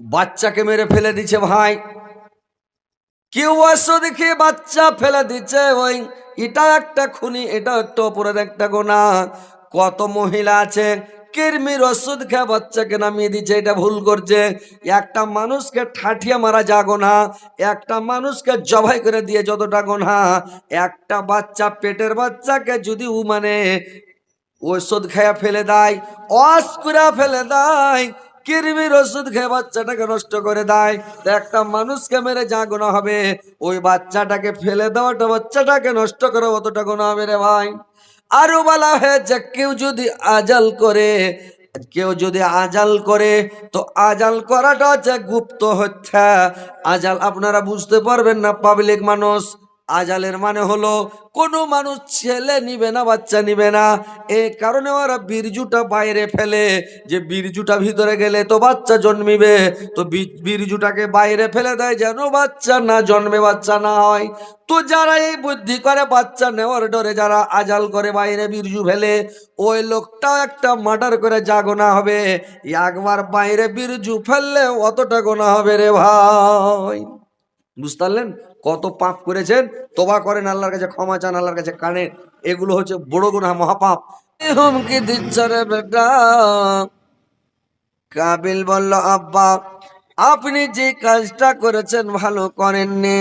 বাচ্চাকে মেরে ফেলে দিচ্ছে ভাই। কেউ ওষুধ খেয়ে বাচ্চা ফেলে দিচ্ছে ওই। এটা একটা খুনি, এটা একটা অপরাধ, একটা গোনা। কত মহিলা আছে, কিরমির ওষুধ খেয়ে বাচ্চাকে নামিয়ে দিচ্ছে এটা ভুল করছে। একটা মানুষকে ঠাঠিয়া মারা যা গোনা, একটা মানুষকে জবাই করে দিয়ে যতটা গোনা। একটা বাচ্চা, পেটের বাচ্চাকে যদি ও মানে ওষুধ খেয়ে ফেলে দেয়, অস করে ফেলে দেয় কিরমির ওষুধ খেয়ে বাচ্চাটাকে নষ্ট করে দেয়। তো একটা মানুষকে মেরে যা গোনা হবে, ওই বাচ্চাটাকে ফেলে দেওয়াটা বাচ্চাটাকে নষ্ট করে, অতটা গোনা হবে রে ভাই। আরও বলা হয়েছে, কেউ যদি আজাল করে, কেউ যদি আজাল করে, তো আজাল করাটা হচ্ছে গুপ্ত হচ্ছে আজাল আপনারা বুঝতে পারবেন না পাবলিক মানুষ। আজালের মানে হলো, কোনো মানুষ ছেলে নিবে না, বাচ্চা নিবে না। এই কারণে ওরা বীরজুটা বাইরে ফেলে। যে বীরজুটা ভিতরে গেলে তো বাচ্চা জন্মিবে। তো বীরজুটাকে বাইরে ফেলে দেয় যেন বাচ্চা না জন্মে, বাচ্চা না হয়। তো যারা এই বুদ্ধি করে, বাচ্চা নেওয়ার ডরে যারা আজাল করে বাইরে বীরজু ফেলে, ওই লোকটাও একটা মার্ডার করে যা গোনা হবে। একবার বাইরে বীরজু ফেললে অতটা গোনা হবে রে ভাই। বুঝতে পারলেন? কত পাপ করেছেন তোবা করেন, আল্লাহর কাছে ক্ষমা চান, আল্লাহর কাছে কানে এগুলো হচ্ছে বড় গুণা মহাপাপ। হুমকি দিচ্ছ রে বেটা? কাবিল বলল, আব্বা, আপনি যে কাজটা করেছেন ভালো করেননি।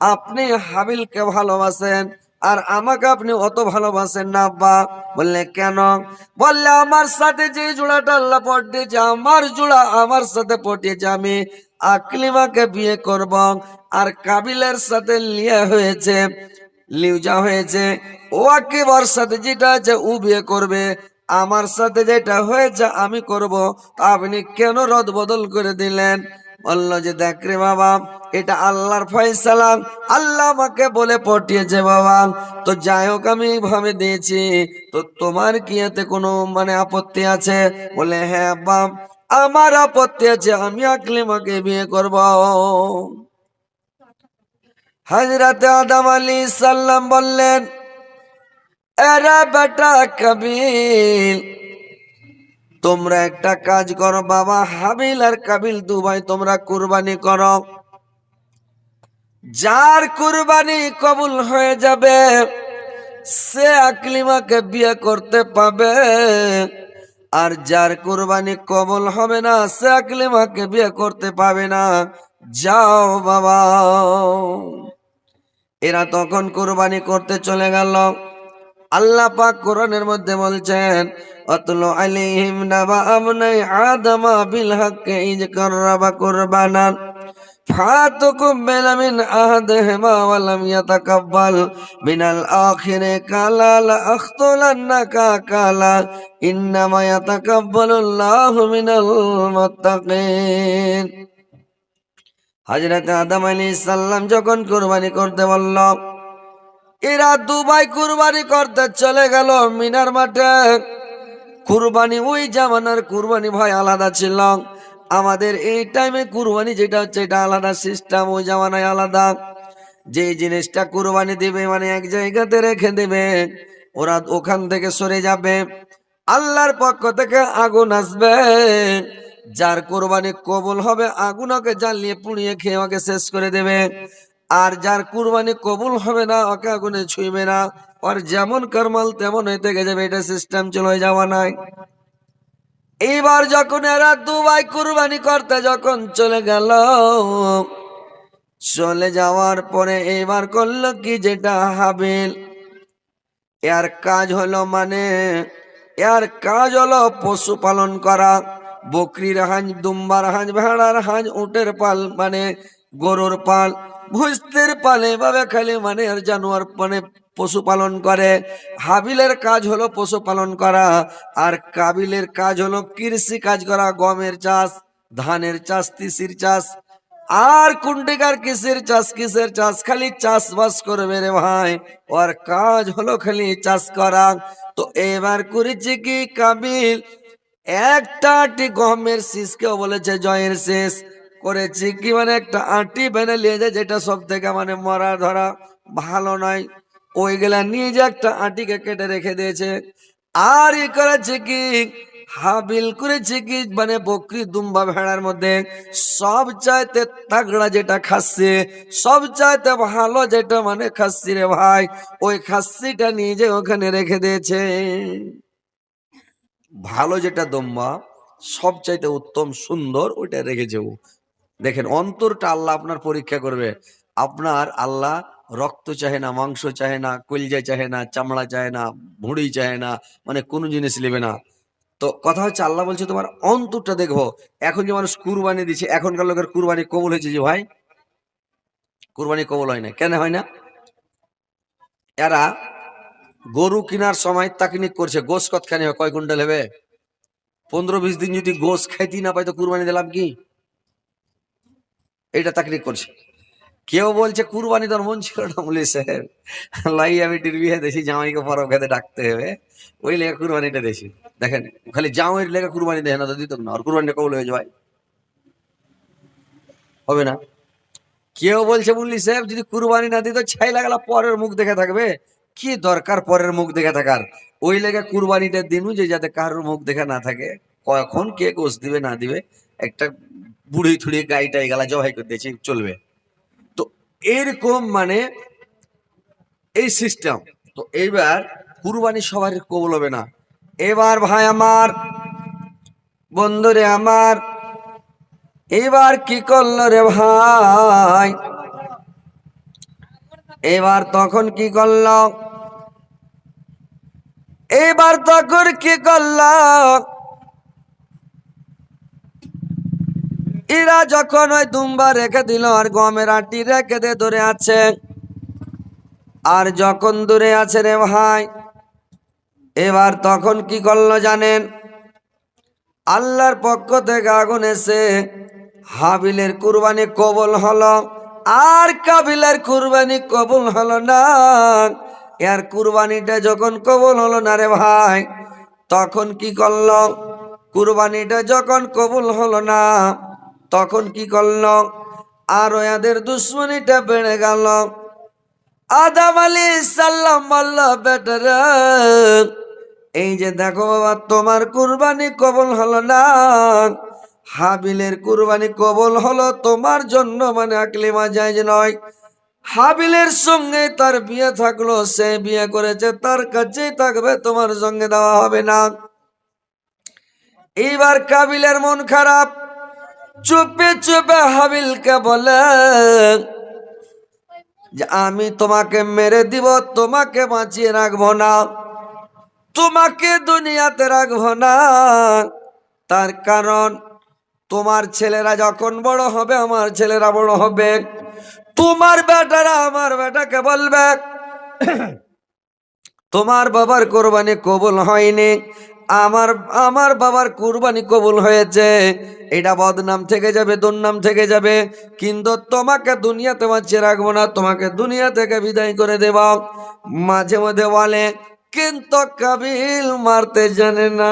আপনি হাবিলকে ভালোবাসেন। আর আমাকে আপনি অত ভালোবাসেন না, আব্বা। বললে, কেন? বললে, আমার সাথে যে জোড়াটা আল্লাহ পটিয়েছে আমার জোড়া আমার সাথে পটিয়েছে আমি আকলিমাকে বিয়ে করব। আর কাবিলের সাথে লিয়া হয়েছে, লিউজা হয়েছে, ও আকিবার সাথে যেটা আছে, ও বিয়ে করবে। আমার সাথে যেটা হয়েছে, আমি করব। আপনি কেন রদ বদল করে দিলেন? বলল যে, দেখ রে বাবা, এটা আল্লাহর ফয়সালা। আল্লাহ আমাকে বলে পটিয়েছে বাবা। তো যাই হোক, আমি এইভাবে দিয়েছি। তো তোমার কি এতে কোনো মানে আপত্তি আছে? বলে হ্যাঁ বাপ আমার আপত্তি আছে। আমি আকলিমাকে বিয়ে করব। হাজরাতে আদম আলী সাল্লাম বললেন, এরা বেটা কবিল তোমরা একটা কাজ করো, বাবা, হাবিল আর কাবিল দু ভাই তোমরা কুরবানি করো। যার কুরবানি কবুল হয়ে যাবে, সে আকলিমাকে বিয়ে করতে পাবে। আর যার কুরবানি কবল হবে না, সে আকলিমাকে বিয়ে করতে পাবে না। যাও, বাবা। এরা তখন কুরবানি করতে চলে গেল। আল্লাহ পাক কোরআনের মধ্যে বলছেন অতল আলাইহিম নাবা আমনাই আদমা বিল হাক্কে ইজ কররাবা কুরবানান فاتقبل من أحدهما ولم يتقبل من الآخر قال لأقتلنك قال إنما يتقبل الله من المتقين হজরত আদম আলী সাল্লাম যখন কুরবানি করতে বলল এরা দুবাই কুরবানি করতে চলে গেল মিনার মাঠে। কুরবানি ওই জামানার কুরবানি ভাই আলাদা ছিল। আমাদের এই টাইমে কুরবানি যেটা হচ্ছে এটা আলাদা সিস্টেম ওই জামানায় আলাদা। যে জিনিসটা কুরবানি দিবে মানে এক জায়গাতে রেখে দেবে, ওরা ওখান থেকে সরে যাবে। আল্লাহর পক্ষ থেকে আগুন আসবে। যার কোরবানি কবুল হবে আগুন ওকে জ্বালিয়ে পুড়িয়ে খেয়ে ওকে শেষ করে দেবে। আর যার কুরবানি কবুল হবে না, ওকে আগুনে ছুঁইবে না। ওর যেমন কর্মাল, তেমন হইতে যাবে এটা সিস্টেম চলে যাওয়া নাই। এইবার যখন এরা দুবাই কুরবানি করতে যখন চলে গেল, চলে যাওয়ার পরে এইবার করল কি যেটা হাবিল? এর কাজ হলো মানে এর কাজ হলো পশু পালন করা। বকরির হাঁজ, দুম্বার হাঁজ, ভেড়ার হাঁজ, উটের পাল মানে গরুর পাল। ভুস্তের পাল এভাবে খালি মানে আর জানোয়ার মানে পশুপালন করে। হাবিলের কাজ হলো পশুপালন করা, আর কাবিলের কাজ হলো কৃষি কাজ করা, গমের চাষ, ধানের চাষ, তিসির চাষ। আর কুন্ডিকার কিসের চাষ কিসের চাষ? খালি চাষবাস করবে রে ভাই। ওর কাজ হলো খালি চাষ করা। তো এবার করেছে কি কাবিল? একটা গমের শীষকেও বলেছে জয়ের শেষ। করেছে কি মানে একটা আটি বেনে নিয়ে যায় যেটা সব থেকে মানে মরা ধরা ভালো নয়। ওইগুলা নিয়ে যে একটা আটিকে কেটে রেখে দিয়েছে। আর ই করেছে কি? হাবিল করেছে কি? মানে বকরি দুম্বা ভেড়ার মধ্যে। সব চাইতে তাগড়া যেটা খাচ্ছে সব চাইতে ভালো যেটা মানে খাসি রে ভাই, ওই খাসিটা যে ওখানে রেখে দিয়েছে। ভালো যেটা দম্বা, সব চাইতে উত্তম সুন্দর ওইটা রেখেছে ও। দেখেন অন্তরটা আল্লাহ আপনার পরীক্ষা করবে। আপনার আল্লাহ রক্ত চাহে না, মাংস চাহে না, কলজা চাহে না, চামড়া চাহে না, ভুঁড়ি চাহে না মানে কোনো জিনিস নেবে না। তো কথা হচ্ছে আল্লাহ বলছে তোমার অন্তরটা দেখব এখন যে মানুষ কুরবানি দিচ্ছে এখনকার লোকের কুরবানি কবল হয়েছে যে ভাই? কুরবানি কবুল হয় না। কেন হয় না? এরা গরু কেনার সময় তাকনিক করছে। গোস কতখানি হয়। কয় কুইন্টাল হবে? পনেরো বিশ দিন যদি গোস খাইতেই না পাই তো কুরবানি দিলাম কি? এটা তাকনিক করছে। কেউ বলছে, কুরবানি তোর মন ছিল না বলে, স্যার। লাই আমি টির বিয়ে দেখি জামাইকে পরব, খেতে ডাকতে হবে। ওই লেখা কুরবানিটা দেখি দেখেন, খালি জামাইয়ের লেখা কুরবানি দেখে না তো দিত না, আর কুরবানিটা কবল হয়ে যায় হবে না। কেউ বলছে, বললি সাহেব, যদি কুরবানি না দিত ছাই লাগালা পরের মুখ দেখে থাকবে। কি দরকার পরের মুখ দেখে থাকার? ওই লেগে কুরবানিটা দিনু যে যাতে কারোর মুখ দেখে না থাকে। কখন কে গোস দিবে, না দিবে, একটা বুড়ি থুড়ি গাইটা এগালা জবাই করে দিয়েছে, চলবে। তো এরকম মানে এই সিস্টেম তো এইবার কুরবানি সবার কবল হবে না। এবার ভাই আমার, বন্ধুরে আমার, এবার কি করল রে ভাই? এবার তখন কি করল? এবার তখন কি করল? এরা যখন ওই দুম্বা রেখে দিল আর গমের আটি রেখে দে ধরে আছে, আর যখন দূরে আছে রে ভাই, এবার তখন কি করল জানেন? আল্লাহর পক্ষ থেকে আগুন এসে হাবিলের কুরবানি কবল হলো, আর কাবিলের কুরবানি কবুল হলো না। এর কুরবানিটা যখন কবুল হলো না রে ভাই, তখন কি করল? কুরবানিটা যখন কবুল হলো না তখন কি করল? আর এদের দুশ্মনীটা বেড়ে গেল। আদাম আলী সাল্লাম বলল, বেটার, এই যে দেখো বাবা, তোমার কুরবানি কবল হলো না। হাবিলের কুরবানি কবল হলো তোমার জন্য মানে আকলিমা যায় নয়। হাবিলের সঙ্গে তার বিয়ে থাকল, সে বিয়ে করেছে, তার কাছেই থাকবে, তোমার সঙ্গে দেওয়া হবে না। এইবার কাবিলের মন খারাপ। চুপে চুপে হাবিলকে বলে, যে আমি তোমাকে মেরে দিব, তোমাকে বাঁচিয়ে রাখব না, তোমাকে দুনিয়াতে রাখব না। তার কারণ, তোমার ছেলেরা যখন বড় হবে, আমার ছেলেরা বড় হবে। তোমার বেটারা আমার বেটাকে বলবে, তোমার বাবার কোরবানি কবুল হয়নি। আমার আমার বাবার কুরবানি কবুল হয়েছে। এটা বদনাম থেকে যাবে, দুর্নাম থেকে যাবে। কিন্তু তোমাকে দুনিয়াতে বাঁচিয়ে রাখব না, তোমাকে দুনিয়া থেকে বিদায় করে দেব। মাঝে মধ্যে বলে, কিন্তু কাবিল মারতে জানে না।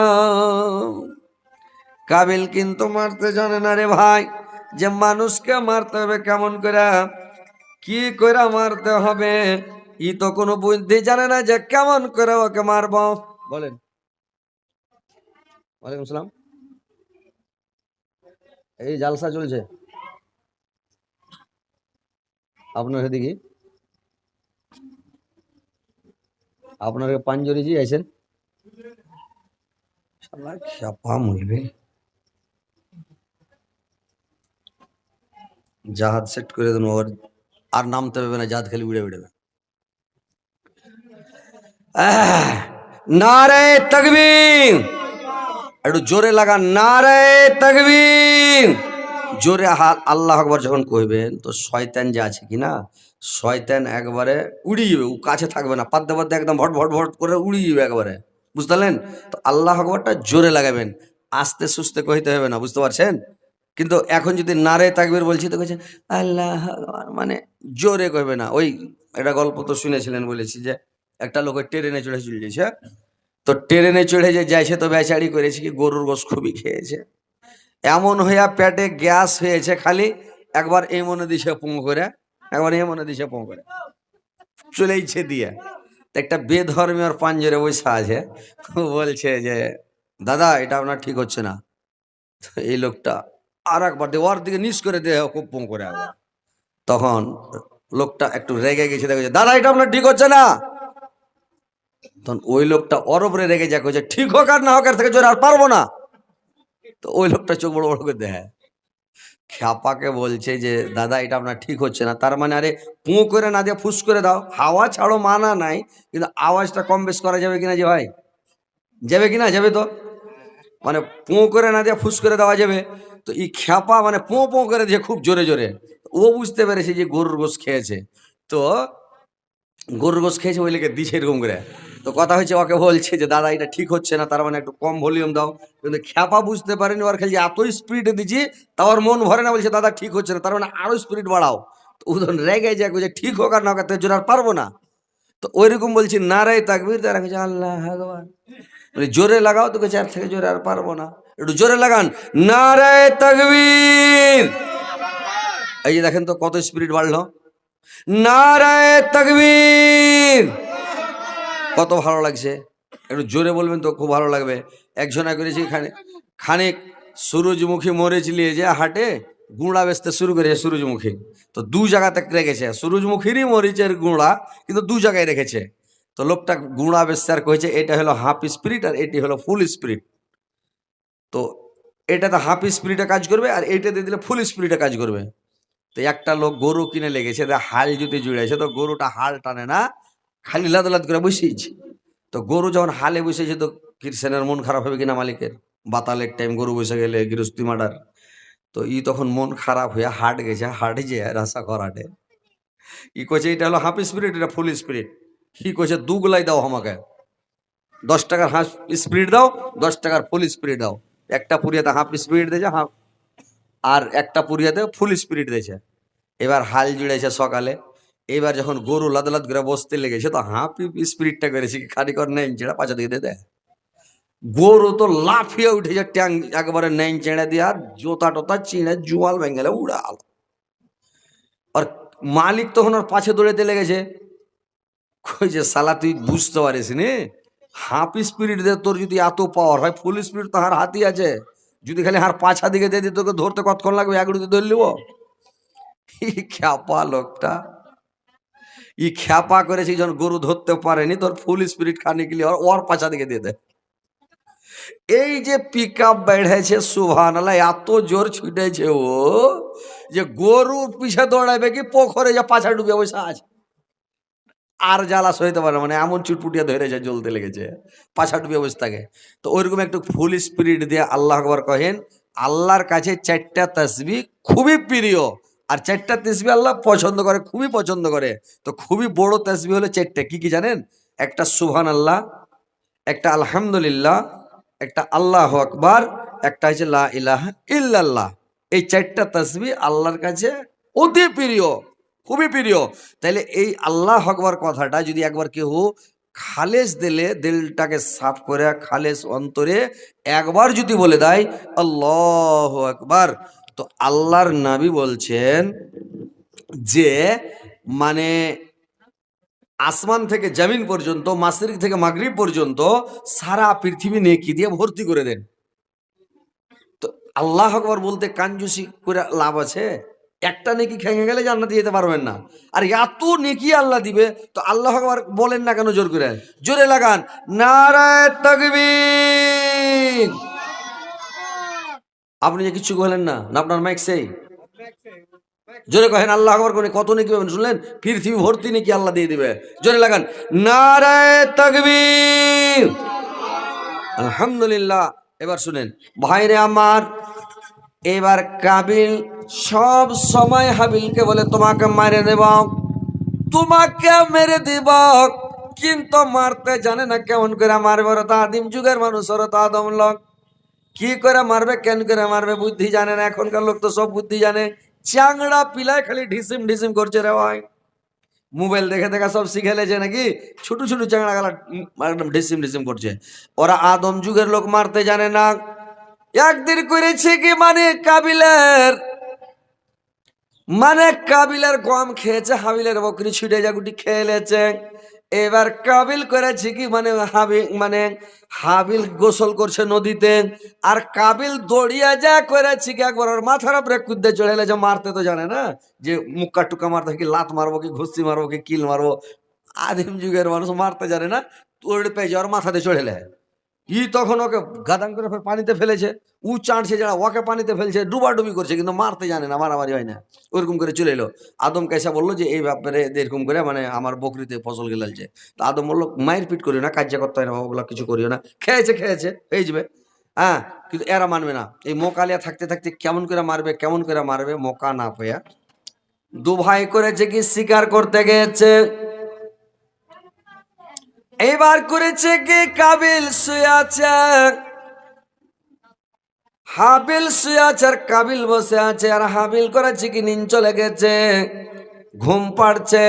কাবিল কিন্তু মারতে জানে না রে ভাই। যে মানুষকে মারতে হবে কেমন করে? কি করে মারতে হবে? ই তো কোনো বুদ্ধি জানে না যে কেমন করে ওকে মারব। বলেন। ওয়ালাইকুম সালাম। এই জালসা চলছে। আপনার এদিকে? আপনার পাঞ্জরি জি মরবে। জাহাজ সেট করে দেন ওর। আর নামতে পারবে না, জাহাজ খালি উড়ে উড়বে নারে তকবীর! একটু জোরে লাগা নারে তকবীর। জোরে আল্লাহ আকবর যখন কইবেন, তো শয়তান যে আছে কি না, শয়তান একবারে উড়িয়ে যাবে ও কাছে থাকবে না, পাদ্দে পাদ্দে একদম ভট ভট ভট করে উড়িয়ে যাবে একবারে। বুঝতে তো আল্লাহ আকবরটা জোরে লাগাবেন, আস্তে সুস্তে কইতে হবে না, বুঝতে পারছেন? কিন্তু এখন যদি নারে তাকবীর বলছি, তো কইছে, আল্লাহ মানে জোরে কইবে না। ওই একটা গল্প তো শুনেছিলেন বলেছি যে, একটা লোকের ট্রেনে চড়ে চলে গেছে তো ট্রেনে চড়ে যে যাইছে তো বেচারি করেছে কি গরুর গোস খুবই খেয়েছে। এমন হইয়া পেটে গ্যাস হয়েছে খালি, একবার এই মনে দিছে পোঁ করে, একবার এই মনে দিছে পোঁ করে। চলেইছে দিয়ে। একটা বেধর্মীয় পাঞ্জরে বৈশা আছে, বলছে যে, দাদা, এটা আপনার ঠিক হচ্ছে না। এই লোকটা আর একবার দিয়ে ওর দিকে নিচ করে দেয় খুব পং করে তখন লোকটা একটু রেগে গেছে, দেখে দাদা, এটা আপনার ঠিক হচ্ছে না। তখন ওই লোকটা উপরে রেগে যা কইছে, ঠিক হোক আর না হোক, এর থেকে জোরে আর পারব না। তো ওই লোকটা চোখ বড় বড় করে দেয় খ্যাপাকে বলছে যে, দাদা, এটা আপনার ঠিক হচ্ছে না। তার মানে আরে, পু করে না দিয়ে ফুস করে দাও। হাওয়া ছাড়ো মানা নাই, কিন্তু আওয়াজটা কম বেশ করা যাবে কিনা যে ভাই? যাবে কিনা? যাবে তো? মানে পো করে না দিয়ে ফুস করে দেওয়া যাবে। তো এই খ্যাপা মানে পো পো করে দিয়ে খুব জোরে জোরে। ও বুঝতে পেরেছে যে গরুর গোস খেয়েছে। তো গরুর গোস খেয়েছে, ওই লেগে দিছে এরকম করে। তো কথা হয়েছে, ওকে বলছে যে, দাদা, এটা ঠিক হচ্ছে না, তার মানে একটু কম ভলিউম দাও। কিন্তু খ্যাপা বুঝতে পারেনি, ওর খেলছে এত স্পিডে দিচ্ছি তা ওর মন ভরে না, বলছে, দাদা, ঠিক হচ্ছে না, তার মানে আরও স্পিড বাড়াও। তো তখন রেগে যায় যে ঠিক হোক আর না হোক আর জোরে আর পারব না। তো ওইরকম বলছি নারাই তাকবীর, তারা কিছু আল্লাহ ভগবান। বলে, জোরে লাগাও তোকে চার থেকে জোরে আর পারব না। একটু জোরে লাগান, না নারায় তাকবীর। এই যে দেখেন তো কত স্পিরিট বাড়লো। না নারায় তাকবীর। কত ভালো লাগছে? একটু জোরে বলবেন তো, খুব ভালো লাগবে। একজনা করেছি এখানে, খানিক সূরজমুখী মরিচ নিয়ে যে হাটে, গুঁড়া বেচতে শুরু করেছে সূরজমুখী। তো দু জায়গাতে রেখেছে, সূরজমুখীরই মরিচের গুঁড়া, কিন্তু দু জায়গায় রেখেছে। তো লোকটা গুঁড়া বেচতে আর কয়েছে এটা হলো হাফ স্পিরিট আর এটি হলো ফুল স্পিরিট। তো এটাতে হাফ স্পিরিটে কাজ করবে আর এইটা দিয়ে দিলে ফুল স্পিরিটে কাজ করবে। তো একটা লোক গরু কিনে লেগেছে, হাল যদি জুড়েছে তো গরুটা হাল টানে না খালি লাদ লাদ করে বসেইছে। তো গরু যখন হালে বসেছে তো কৃষণের মন খারাপ হবে কিনা মালিকের? বাতালের টাইম গরু বসে গেলে গৃহস্থী মার্ডার। তো ই তখন মন খারাপ হয়ে হাট গেছে, হাট যে রাসা করাটে ই কইছে, এটা হলো হাফ স্পিরিট এটা ফুল স্পিরিট কি কইছে দুগুলাই দাও আমাকে। দশ টাকার হাফ স্পিরিট দাও, দশ টাকার ফুল স্পিরিট দাও। একটা পুরিয়াতে হাফ স্পিরিট দিয়েছে, হাফ। আর একটা পুরিয়াতে ফুল স্পিরিট দিয়েছে। এবার হাল জুড়েছে সকালে। এবার যখন গরু লাদ লাদ করে বসতে লেগেছে তো হাফ স্পিরিটটা করেছে কর নেই চেড়া পাঁচা দিয়ে দেয় গরু তো লাফিয়ে উঠেছে, ট্যাং, একবারে নেই চেড়ে দিয়ে, আর জোতা টোতা চিড়ে জোয়াল ভেঙে উড়াল। আর মালিক তখন ওর পাছে দৌড়েতে লেগেছে। কইছে সালা তুই বুঝতে পারিস নি? হাফ স্পিরিট দে তোর যদি এত পাওয়ার হয় ফুল স্পিরিট তো হার হাতি আছে। যদি খালি হার পাছা দিকে দিয়ে তোকে ধরতে কতক্ষণ লাগবে একড়ুতে ধরে নিব? ই খ্যাপা লোকটা। ই খ্যাপা করেছে যখন গরু ধরতে পারেনি, তোর ফুল স্পিরিট খানি গেলে ওর পাছা দিকে দিয়ে দেয় এই যে পিক আপ বেড়েছে সুভান এত জোর ছুটেছে ও, যে গরুর পিছে দৌড়াবে কি পোখরে যা পাছা ডুবে বসে আছে। আর জ্বালা সইতে পারে মানে এমন চুটপুটিয়া ধরেছে, জ্বলতে লেগেছে, পাছা ডুবে বসে থাকে। তো ওইরকম একটু ফুল স্পিরিট দিয়ে আল্লাহ আকবর কহেন, আল্লাহর কাছে চারটা তসবি খুবই প্রিয়। আর চারটা তসবি আল্লাহ পছন্দ করে, খুবই পছন্দ করে। তো খুবই বড় তসবি হলো চারটে, কি কি জানেন? একটা সুবহান আল্লাহ একটা আলহামদুলিল্লাহ, একটা আল্লাহ আকবার, একটা হচ্ছে লা ইলাহা ইল্লাল্লাহ। এই চারটা তসবি আল্লাহর কাছে অতি প্রিয়, খুবই প্রিয়। তাইলে এই আল্লাহ আকবার কথাটা যদি একবার কেউ খালেস দিলে, দিলটাকে সাফ করে, খালেস অন্তরে একবার যদি বলে দেয়, আল্লাহ আকবার তো আল্লাহর নাবি বলছেন যে মানে আসমান থেকে জামিন পর্যন্ত, মাসরিক থেকে মাগরিব পর্যন্ত সারা পৃথিবী নেকি দিয়ে ভর্তি করে দেন। তো আল্লাহ আকবর বলতে কাঞ্জুসি করে লাভ আছে? একটা নেকি খেঙে গেলে জান্নাতে যেতে পারবেন না। আর এত নেকি আল্লাহ দিবে, তো আল্লাহ আকবর বলেন না কেন জোর করে? জোরে লাগান, নারায় তকবীর! আপনি যে কিছু বলেন না আপনার মাইক সেই? জোরে কহেন, আল্লাহ আকবর করে কত নাকি পাবেন শুনলেন? পৃথিবী ভর্তি নাকি আল্লাহ দিয়ে দিবে। জোরে লাগান, নারায় তকবীর। আলহামদুলিল্লাহ, এবার শুনেন, ভাইরে আমার, এবার কাবিল সব সময় হাবিলকে বলে, তোমাকে মারে দেব, তোমাকে মেরে দিব, কিন্তু মারতে জানে না কেমন করে মারবে তো আদিম যুগের মানুষ ওরা তো আদম লোক। কি করে মারবে, কেন করে মারবে, বুদ্ধি জানে না, এখনকার লোক তো সব বুদ্ধি জানে। চাংড়া পিলায় খালি ঢিসিম ঢিসিম করছে রে ভাই। মোবাইল দেখে দেখে সব শিখে লেছে নাকি? ছোট ছোট চাংড়া গালা একদম ঢিসিম ঢিসিম করছে। ওরা আদম যুগের লোক মারতে জানে না। একদিন করেছে কি মানে কাবিলের? মানে কাবিলের গম খেয়েছে, হাবিলের বকরি ছুটে যা গুটি খেয়ে লেছে। এবার কাবিল করেছে কি মানে হাবিল মানে হাবিল গোসল করছে নদীতে, আর কাবিল দড়িয়া যা করেছে কি একবার ওর মাথার উপরে কুদ্দে চলে এলে যে মারতে তো জানে না? যে মুক্কা টুকা মারতে কি লাত মারবো কি ঘুষি মারবো কি কিল মারবো? আদিম যুগের মানুষ মারতে জানে না? তোর পেয়ে যাওয়ার মাথাতে চলে এলে। ই তখন ওকে গাদান করে ফের পানিতে ফেলেছে, উ চাঁড়ছে যারা, ওকে পানিতে ফেলছে, ডুবাডুবি করছে, কিন্তু মারতে জানে না, মারামারি হয় না। ওরকম করে চলে এলো। আদম কাইসা বলল যে, এই ব্যাপারে এরকম করে মানে আমার বকরিতে ফসল গেলালছে। তা আদম বলল, মায়ের পিট করিও না কার্য করতে হয় না ওগুলো কিছু করিও না। খেয়েছে খেয়েছে হয়ে যাবে হ্যাঁ কিন্তু এরা মানবে না। এই মোকালিয়া থাকতে থাকতে কেমন করে মারবে, কেমন করে মারবে, মোকা না পেয়া। দু ভাই করেছে কি, শিকার করতে গেছে। এইবার করেছে কি কাবিল শুয়ে হাবিল আর কাবিল বসে আছে, আর হাবিল করেছে কি, নিন চলে গেছে, ঘুম পাড়ছে।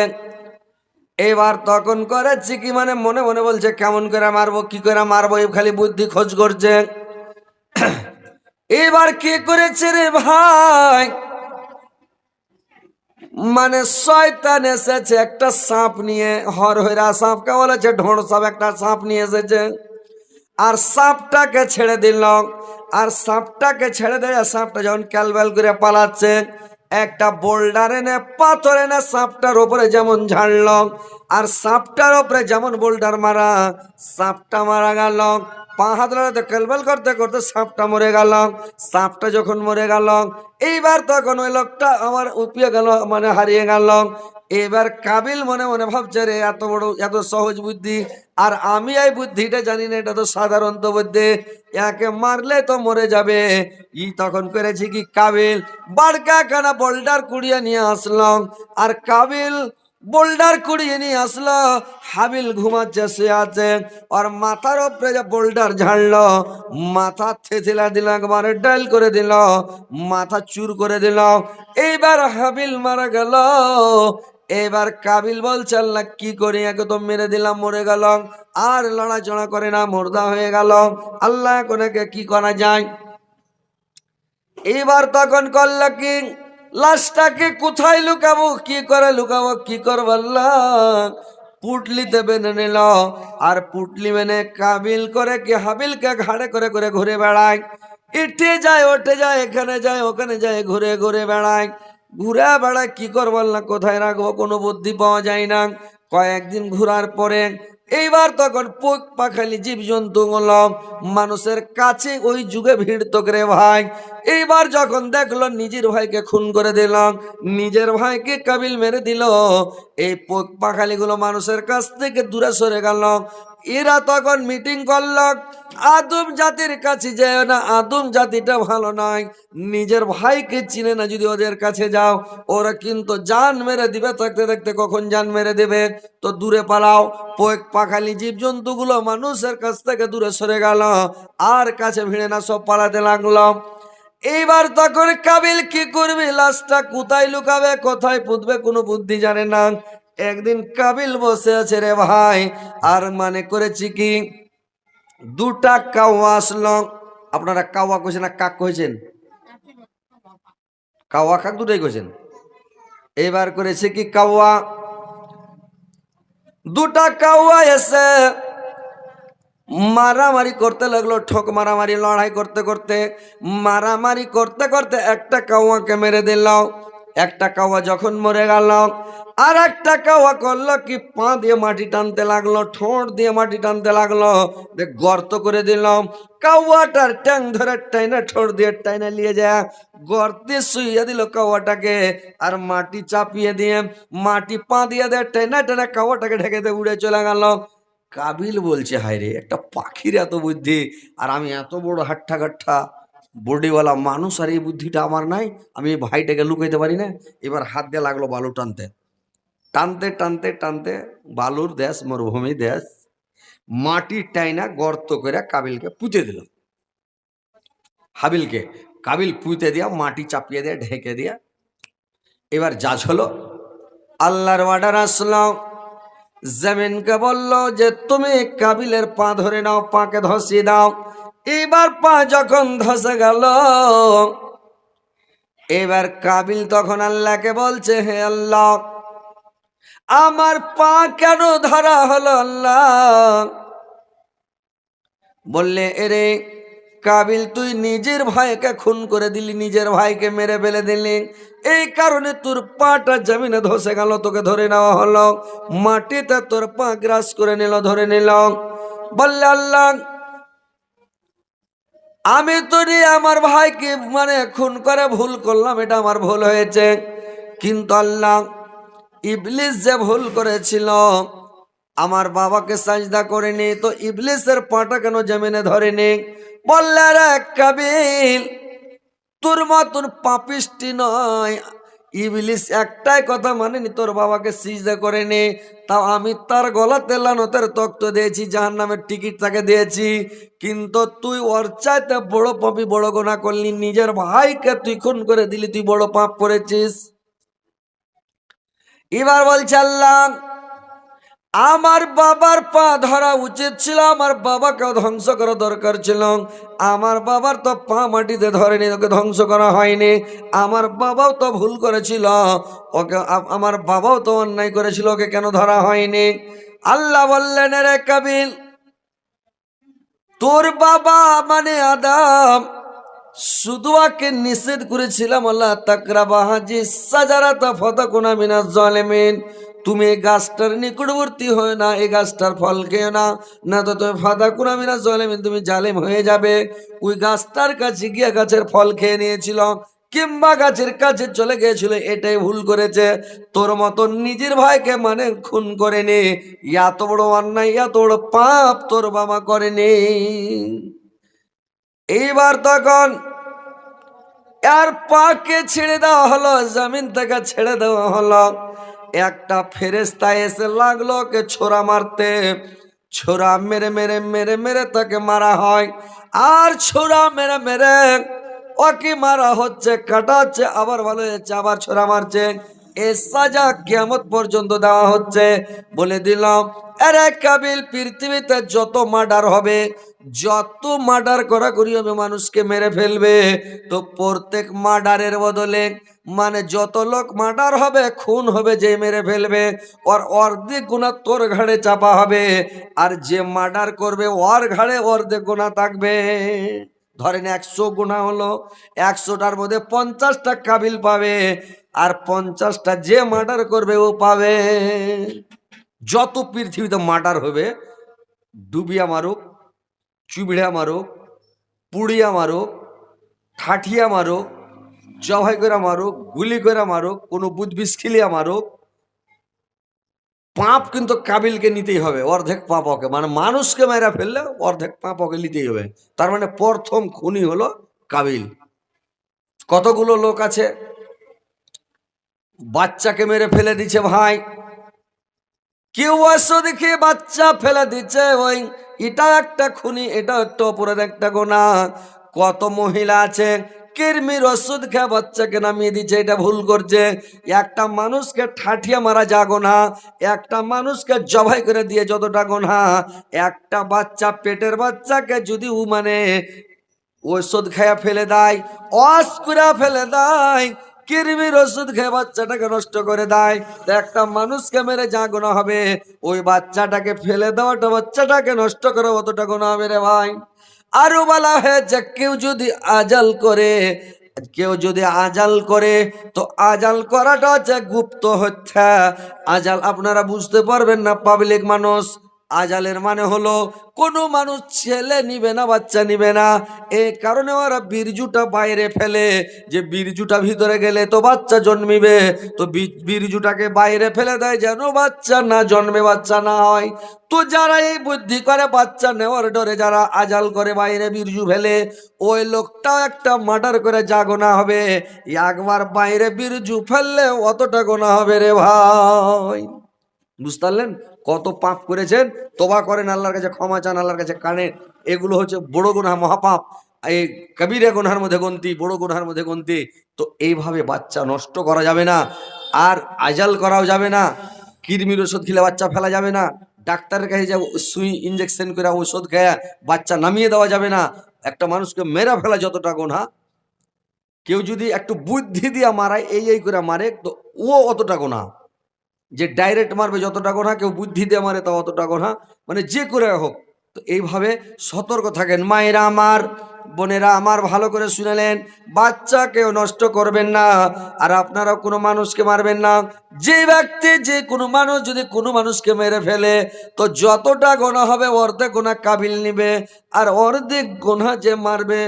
এবার তখন করেছে কি মানে মনে মনে বলছে, কেমন করে মারবো, কি করে মারবো এই খালি বুদ্ধি খোঁজ করছে। এবার কে করেছে রে ভাই? মানে শয়তান এসেছে, একটা সাপ নিয়ে, হর হইরা সাপকে বলেছে? ঢোঁড় সাপ, একটা সাপ নিয়ে এসেছে। আর সাপটাকে ছেড়ে দিল। আর সাপটাকে ছেড়ে দেয় সাপটা যখন ক্যালবেল করে পালাচ্ছে, একটা বোল্ডার এনে, পাথর এনে সাপটার ওপরে যেমন ঝাড়ল, আর সাপটার ওপরে যেমন বোল্ডার মারা, সাপটা মারা গেল। পা হাত লড়াতে কেলবেল করতে করতে সাপটা মরে গেল। সাপটা যখন মরে গেল, এইবার তখন ওই লোকটা আমার উপিয়ে গেল মানে হারিয়ে গেল। এবার কাবিল মনে মনে ভাবছে, রে, এত বড়, এত সহজ বুদ্ধি। আর আমি এই বুদ্ধিটা জানি না, এটা তো সাধারণত বুদ্ধি। একে মারলে তো মরে যাবে। ই তখন করেছি কি, কাবিল বাড়কা কানা বোল্ডার কুড়িয়ে নিয়ে আসলাম আর কাবিল বোল্ডার কুড়িয়ে নিয়ে আসলো, হাবিল ঘুমাচ্ছে সে আছে। আর মাথার উপরে যে বোল্ডার ঝাড়লো, মাথা থেথিলা দিল, একবারে ডাইল করে দিল, মাথা চুর করে দিল। এইবার হাবিল মারা গেল। এবার কাবিল বলছে, আল্লাহ, কি করি? একে তো মেরে দিলাম, মরে গেল। আর লড়াচড়া করে না, মোর্দা হয়ে গেল। আল্লাহ একে কি করা যায়? এবার তখন করল কি? লাশটাকে কোথায় লুকাবো? কি করে লুকাবো? কি করব আল্লাহ? পুটলিতে বেঁধে নিল। আর পুটলি মেনে কাবিল করে কি হাবিলকে ঘাড়ে করে করে ঘুরে বেড়ায়? ইটে যায় ওঠে যায়, এখানে যায়, ওখানে যায়, ঘুরে ঘুরে বেড়ায়। ঘুরে বেড়ায় কি করব না কোথায় রাখব? কোনো বুদ্ধি পাওয়া যায় না। কয়েকদিন ঘোরার পরে এইবার তখন পোক পাখালি জীব জন্তু মানুষের কাছে ওই যুগে ভিড় তো রে ভাই। এইবার যখন দেখল নিজের ভাইকে খুন করে দিলাম, নিজের ভাইকে কাবিল মেরে দিল এই পাখালিগুলো মানুষের কাছ থেকে দূরে সরে গেল। এরা তখন মিটিং করল, আদম জাতির কাছে যায় না, আদম জাতিটা ভালো নয়, নিজের ভাইকে চিনে না যদি ওদের কাছে যাও, ওরা কিন্তু জান মেরে দিবে, থাকতে থাকতে কখন জান মেরে দেবে। তো দূরে পালাও, পোক পাখালি জীবজন্তুগুলো মানুষের কাছ থেকে দূরে সরে গেল, আর কাছে ভিড়ে না, সব পালাতে লাগল। এইবার তখন কাবিল কি করবে? লাশটা কোথায় লুকাবে? কোথায় পুতবে? কোনো বুদ্ধি জানে না। একদিন কাবিল বসে আছে রে ভাই। আর মানে করেছি কি? দুটা কাওয়া আসলো। আপনারা কাওয়া কইছেন না কাক কইছেন? কাওয়া কাক দুটাই কইছেন? এবার করেছে কি কাওয়া দুটা কাওয়া এসে মারামারি করতে লাগল, ঠক মারামারি, লড়াই করতে করতে। মারামারি করতে করতে একটা কাওয়াকে মেরে দিল। একটা কাওয়া যখন মরে গেল আর একটা কাওয়া করল কি, পা দিয়ে মাটি টানতে লাগল, ঠোঁট দিয়ে মাটি টানতে লাগল গর্ত করে দিলাম কাওয়াটার ট্যাং ধরে টাইনা, ঠোঁট দিয়ে টাইনা নিয়ে যায়। গর্তে শুইয়ে দিল কাওয়াটাকে আর মাটি চাপিয়ে দিয়ে, মাটি পা দিয়ে দেয়, টাইনা টাইনা কাওয়াটাকে ঢেকে দিয়ে উড়ে চলে গেল। কাবিল বলছে হায় রে একটা পাখির এত বুদ্ধি, আর আমি এত বড় হাট্টা গাট্টা বডিওয়ালা মানুষ, আর এই বুদ্ধিটা আমার নাই, আমি ভাইটাকে লুকাইতে পারি না। এবার হাত দিয়ে লাগল বালু টানতে। টানতে টানতে টানতে বালুর দেশ, মরুভূমি দেশ মাটির টাইনা গর্ত করে কাবিলকে পুঁতে দিল। হাবিলকে, কাবিল পুঁতে দিয়া মাটি চাপিয়ে দিয়ে, ঢেকে দিয়া, এবার যাজ হলো, আল্লাহর অর্ডার আসলো। জমিনকে বলল যে, তুমি কাবিলের পা ধরে নাও, পাকে ধসিয়ে দাও। এবার পা যখন ধসে গেল, এবার কাবিল তখন আল্লাহকে বলছে, হে আল্লাহ, আমার পা কেন ধরা হলো আল্লাহ? বললে, এরে কাবিল, তুই নিজের ভাইকে খুন করে দিলি, নিজের ভাইকে মেরে ফেলে দিলি। এই কারণে তোর পাটা জমিনে ধসে গেল, তোকে ধরে নেওয়া হলো। মাটিতে তোর পা গ্রাস করে নিল, ধরে নিল। বললে, আল্লাহ, আমি তো আমার ভাইকে মানে খুন করে ভুল করলাম, এটা আমার ভুল হয়েছে। কিন্তু আল্লাহ, ইবলিস যে ভুল করেছিল, আমার বাবাকে সাজদা করেনি, তো ইবলিসের পাটা কেন জমিনে ধরেনি? বললে রে কাবিল, তোর মতন পাপিষ্টি নয়। ইবলিস একটাই কথা মানেনি, তোর বাবাকে সিজদা করেনি। তাও আমি তার গলাতে লানতের তক্ত দিয়েছি যাহার নামের টিকিট তাকে দিয়েছি। কিন্তু তুই ওর চাইতে বড় পাপি বড় গোনা করলি, নিজের ভাইকে তুই খুন করে দিলি, তুই বড় পাপ করেছিস। এবার বলছে আল্লাহ আমার বাবার পা ধরা উচিত ছিল, আমার বাবাকে ধ্বংস করা দরকার ছিল। আমার বাবার তো পা মাটিতে ধরেনি, ওকে ধ্বংস করা হয়নি। আমার বাবাও তো ভুল করেছিল, ওকে আমার বাবাও তো অন্যায় করেছিল, ওকে কেন ধরা হয়নি? আল্লাহ বললেন রে কাবিল, তোর বাবা মানে আদাম। আকে নিষেধ করেছিলাম, আল্লাহ তাকরা বাহাজি সাজারাতা ফতাকুনা মিনাজ জালেমিন। তুমি এই গাছটার নিকটবর্তী হয়ে না, এই গাছটার ফল খেয়ে না। না তো তুমি ফাদা কুনা মিনাজ জালেমিন তুমি জালেম হয়ে যাবে। ওই গাছটার কাছে গিয়ে গাছের ফল খেয়ে নিয়েছিল, কিংবা গাছের কাছে চলে গিয়েছিল, এটাই ভুল করেছে। তোর মতো নিজের ভাইকে মানে খুন করে নে এত বড় অন্যায়, এত বড় পাপ তোর বাবা করেনি। এইবার তখন আর পাকে ছেড়ে দেওয়া হলো, জমিন থেকে ছেড়ে দেওয়া হলো। একটা ফেরেস্তা এসে লাগল ওকে ছোড়া মারতে। ছোড়া মেরে মেরে মেরে মেরে তাকে মারা হয়। আর ছোড়া মেরে মেরে ওকে মারা হচ্ছে, কাটাচ্ছে, আবার ভালো হচ্ছে আবার ছোড়া মারছে। এ সাজা পর্যন্ত দেওয়া হচ্ছে। বলে দিলাম আরে কাবিল, পৃথিবীতে যত মার্ডার হবে যত মার্ডার করা করি হবে মানুষকে মেরে ফেলবে, তো প্রত্যেক মার্ডারের বদলে মানে যত লোক মার্ডার হবে, খুন হবে যে মেরে ফেলবে, ওর অর্ধেক গুণা তোর ঘাড়ে চাপা হবে, আর যে মার্ডার করবে, ওর ঘাড়ে অর্ধেক গুণা থাকবে। ধরেন একশো গুণা হলো, একশোটার মধ্যে পঞ্চাশটা কাবিল পাবে, আর পঞ্চাশটা যে মার্ডার করবে, ও পাবে। যত পৃথিবীতে মার্ডার হবে, ডুবিয়া মারুক চুবিড়া মারো, পুড়িয়া মারো, ঠাঠিয়া মারো, জবাই করে মারো, গুলি করে মারুক কোনো বুধবিষ খিলিয়া মারুক পাপ কিন্তু কাবিলকে নিতেই হবে, অর্ধেক পাপ ওকে। মানে মানুষকে মেরা ফেললে অর্ধেক পাপ ওকে নিতেই হবে। তার মানে প্রথম খুনি হলো কাবিল। কতগুলো লোক আছে? বাচ্চাকে মেরে ফেলে দিছে ভাই। কেউ আসো দেখে, বাচ্চা ফেলে দিচ্ছে ওই এটা একটা খুনি, এটা একটা অপরাধ, একটা গোনা। কত মহিলা আছে, কিরমির ওষুধ খেয়ে বাচ্চাকে নামিয়ে দিচ্ছে, এটা ভুল করছে। একটা মানুষকে ঠাঠিয়া মারা যা গোনা, একটা মানুষকে জবাই করে দিয়ে যতটা গোনা। একটা বাচ্চা, পেটের বাচ্চাকে যদি ও মানে ওষুধ খেয়ে ফেলে দেয়, অস করে ফেলে দেয় কিরমির ওষুধ খেয়ে বাচ্চাটাকে নষ্ট করে দেয়। তো একটা মানুষকে মেরে যা গোনা হবে, ওই বাচ্চাটাকে ফেলে দেওয়াটা বাচ্চাটাকে নষ্ট করে, অতটা গোনা হবে রে ভাই। আরও বলা হয়েছে কেউ যদি আজাল করে, কেউ যদি আজাল করে, তো আজাল করাটা হচ্ছে গুপ্ত হত্যা আজাল আপনারা বুঝতে পারবেন না পাবলিক মানুষ। আজালের মানে হলো, কোনো মানুষ ছেলে নিবে না, বাচ্চা নিবে না। এই কারণে ওরা বীরজুটা বাইরে ফেলে। যে বীরজুটা ভিতরে গেলে তো বাচ্চা জন্মিবে। তো বীরজুটাকে বাইরে ফেলে দেয় যেন বাচ্চা না জন্মে, বাচ্চা না হয়। তো যারা এই বুদ্ধি করে, বাচ্চা নেওয়ার ডরে যারা আজাল করে, বাইরে বীরজু ফেলে, ওই লোকটাও একটা মার্ডার করে যা গোনা হবে। একবার বাইরে বীরজু ফেললে অতটা গোনা হবে রে ভাই। বুঝতে পারলেন? কত পাপ করেছেন? তোবা করেন, আল্লাহর কাছে ক্ষমা চান, আল্লাহর কাছে কানে। এগুলো হচ্ছে বড় গুনাহ, মহাপাপ। এই কবিরা গুনহার মধ্যে গন্তি, বড় গুনহার মধ্যে গন্তি। তো এইভাবে বাচ্চা নষ্ট করা যাবে না। আর আজাল করাও যাবে না। কৃমির ওষুধ খেলে বাচ্চা ফেলা যাবে না। ডাক্তারের কাছে যে সুই ইঞ্জেকশন করে ওষুধ খেয়ে বাচ্চা নামিয়ে দেওয়া যাবে না। একটা মানুষকে মেরা ফেলা যতটা গোনা কেউ যদি একটু বুদ্ধি দিয়ে মারায়, এই এই করে মারে, তো ও অতটা গোনা যে ডাইরেক্ট মারবে যতটা গোনা কেউ বুদ্ধি দিয়ে মারে তা অতটা গোনা মানে যে করে হোক। তো এইভাবে সতর্ক থাকেন। মায়েরা আমার বোনেরা আমার ভালো করে শুনেলেন বাচ্চা কেউ নষ্ট করবেন না, আর আপনারা কোনো মানুষকে মারবেন না। যে ব্যক্তি, যে কোনো মানুষ, যদি কোনো মানুষকে মেরে ফেলে, তো যতটা গোনা হবে অর্ধেক গোনা কাবিল নিবে, আর অর্ধেক গোনা যে মারবে,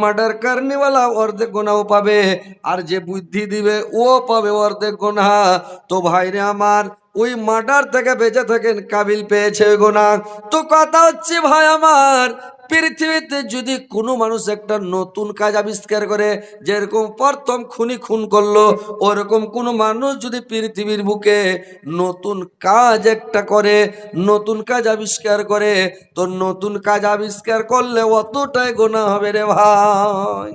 মার্ডার কারনিওয়ালা অর্ধেক গোনাও পাবে, আর যে বুদ্ধি দিবে, ও পাবে অর্ধেক গোনা। তো ভাইরে আমার ওই মার্ডার থেকে বেঁচে থাকেন কাবিল পেয়েছে গোনা তো কথা হচ্ছে ভাই আমার, পৃথিবীতে যদি কোনো মানুষ একটা নতুন কাজ আবিষ্কার করে, যেরকম প্রথম খুনি খুন করল, ওরকম কোনো মানুষ যদি পৃথিবীর বুকে নতুন কাজ একটা করে, নতুন কাজ আবিষ্কার করে, তো নতুন কাজ আবিষ্কার করলে অতটাই গোনা হবে রে ভাই।